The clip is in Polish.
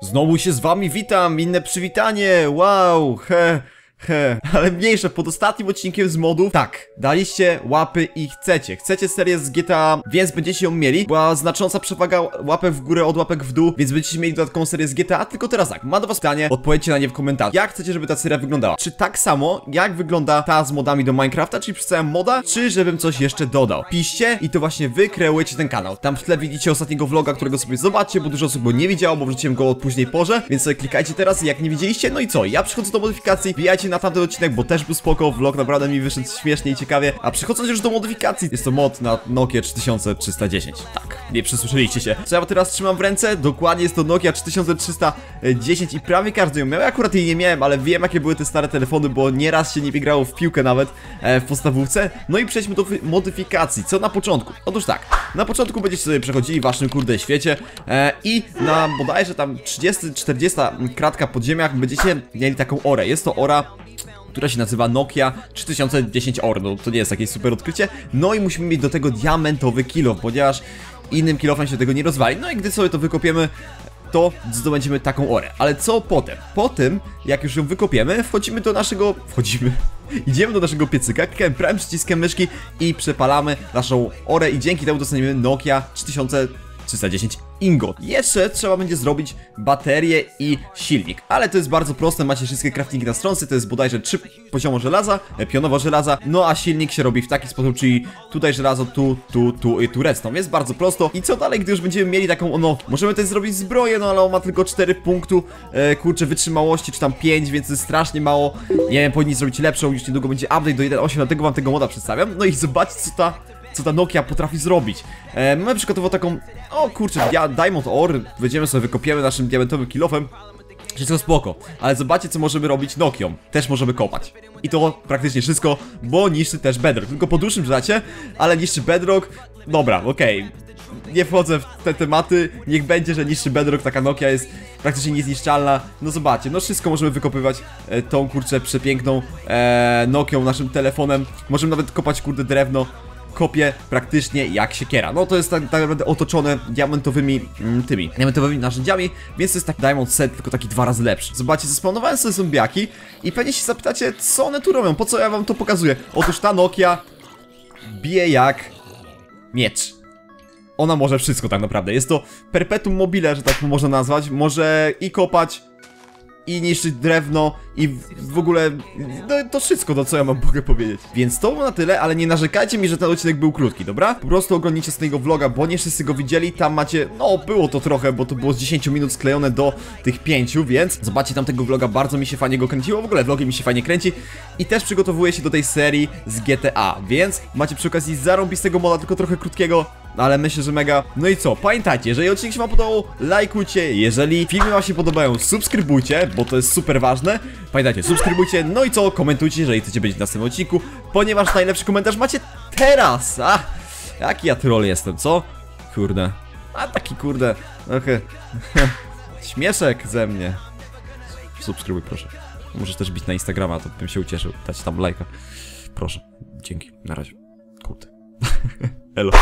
Znowu się z wami witam, inne przywitanie, wow, he, he. Ale mniejsze, pod ostatnim odcinkiem z modów, tak, daliście łapy i chcecie. Chcecie serię z GTA, więc będziecie ją mieli. Była znacząca przewaga łapek w górę od łapek w dół, więc będziecie mieli dodatkową serię z GTA, tylko teraz tak, mam do was pytanie, odpowiedzcie na nie w komentarzu. Jak chcecie, żeby ta seria wyglądała? Czy tak samo, jak wygląda ta z modami do Minecrafta, czyli przedstawiam moda, czy żebym coś jeszcze dodał? Piszcie i to właśnie wy kreujecie ten kanał. Tam w tle widzicie ostatniego vloga, którego sobie zobaczcie, bo dużo osób go nie widziało, bo wrzuciłem go od późnej porze, więc sobie klikajcie teraz, jak nie widzieliście, no i co? Ja przychodzę do modyfikacji, wbijajcie na tamten odcinek, bo też był spoko, vlog naprawdę mi wyszedł śmiesznie i ciekawie, a przechodząc już do modyfikacji, jest to mod na Nokia 3310. Tak, nie przesłyszeliście się. Co ja teraz trzymam w ręce? Dokładnie jest to Nokia 3310 i prawie każdy ją miał. Ja akurat jej nie miałem, ale wiem jakie były te stare telefony, bo nieraz się nie wygrało w piłkę nawet e, w podstawówce. No i przejdźmy do modyfikacji. Co na początku? Otóż tak, na początku będziecie sobie przechodzili w waszym kurde świecie e, i na bodajże tam 30-40 kratka pod ziemiach będziecie mieli taką orę. Jest to ora która się nazywa Nokia 3010 OR. No to nie jest jakieś super odkrycie. No i musimy mieć do tego diamentowy kilo, ponieważ innym kilofem się tego nie rozwali. No i gdy sobie to wykopiemy, to zdobędziemy taką orę. Ale co potem? Po tym, jak już ją wykopiemy, wchodzimy do naszego... Wchodzimy... Idziemy do naszego piecyka, klikamy prawym przyciskiem myszki i przepalamy naszą orę i dzięki temu dostaniemy Nokia 3310 Ingot. Jeszcze trzeba będzie zrobić baterię i silnik, ale to jest bardzo proste, macie wszystkie craftingi na stronce, to jest bodajże 3 poziomo żelaza, e, pionowo żelaza, no a silnik się robi w taki sposób, czyli tutaj żelazo, tu, tu, tu i tu redstone. Jest bardzo prosto. I co dalej, gdy już będziemy mieli taką, no, możemy też zrobić zbroję, no ale on ma tylko 4 punktu, e, kurczę, wytrzymałości, czy tam 5, więc jest strasznie mało. Nie wiem, powinni zrobić lepszą, już niedługo będzie update do 1.8, dlatego wam tego moda przedstawiam. No i zobaczcie, co ta co ta Nokia potrafi zrobić. E, mamy przykładowo taką, o kurczę, dia Diamond Ore, będziemy sobie wykopiemy naszym diamentowym kilofem. Wszystko spoko, ale zobaczcie co możemy robić Nokią. Też możemy kopać. I to praktycznie wszystko, bo niszczy też bedrock. Tylko po dłuższym żacie, ale niszczy bedrock. Dobra, okej. Nie wchodzę w te tematy, niech będzie, że niszczy bedrock, taka Nokia jest praktycznie niezniszczalna. No zobaczcie, no wszystko możemy wykopywać e, tą kurczę przepiękną e, Nokią, naszym telefonem. Możemy nawet kopać kurde drewno kopie praktycznie jak siekiera. No to jest tak, tak naprawdę otoczone diamentowymi mm, tymi, diamentowymi narzędziami, więc to jest taki diamond set, tylko taki dwa razy lepszy. Zobaczcie, zespawnowałem sobie zombiaki i pewnie się zapytacie, co one tu robią, po co ja wam to pokazuję? Otóż ta Nokia bije jak miecz. Ona może wszystko tak naprawdę. Jest to perpetuum mobile, że tak można nazwać. Może i kopać, i niszczyć drewno i w- ogóle no, to wszystko, no co ja mam mogę powiedzieć. Więc to było na tyle, ale nie narzekajcie mi, że ten odcinek był krótki, dobra? Po prostu oglądnijcie z tego vloga, bo nie wszyscy go widzieli, tam macie, no było to trochę, bo to było z 10 minut sklejone do tych 5, więc zobaczcie tam tego vloga, bardzo mi się fajnie go kręciło, w ogóle vlogi mi się fajnie kręci. I też przygotowuję się do tej serii z GTA, więc macie przy okazji zarąbistego moda, tylko trochę krótkiego, ale myślę, że mega. No i co? Pamiętajcie, jeżeli odcinek się wam podobał, lajkujcie. Jeżeli filmy wam się podobają, subskrybujcie, bo to jest super ważne. Pamiętajcie, subskrybujcie. No i co? Komentujcie, jeżeli chcecie być w następnym odcinku, ponieważ najlepszy komentarz macie teraz. A, jaki ja troll jestem, co? Kurde. A taki kurde. Trochę. Śmieszek ze mnie. Subskrybuj, proszę. Możesz też bić na Instagrama, to bym się ucieszył. Dać tam lajka. Proszę. Dzięki. Na razie. Kurde. Elo.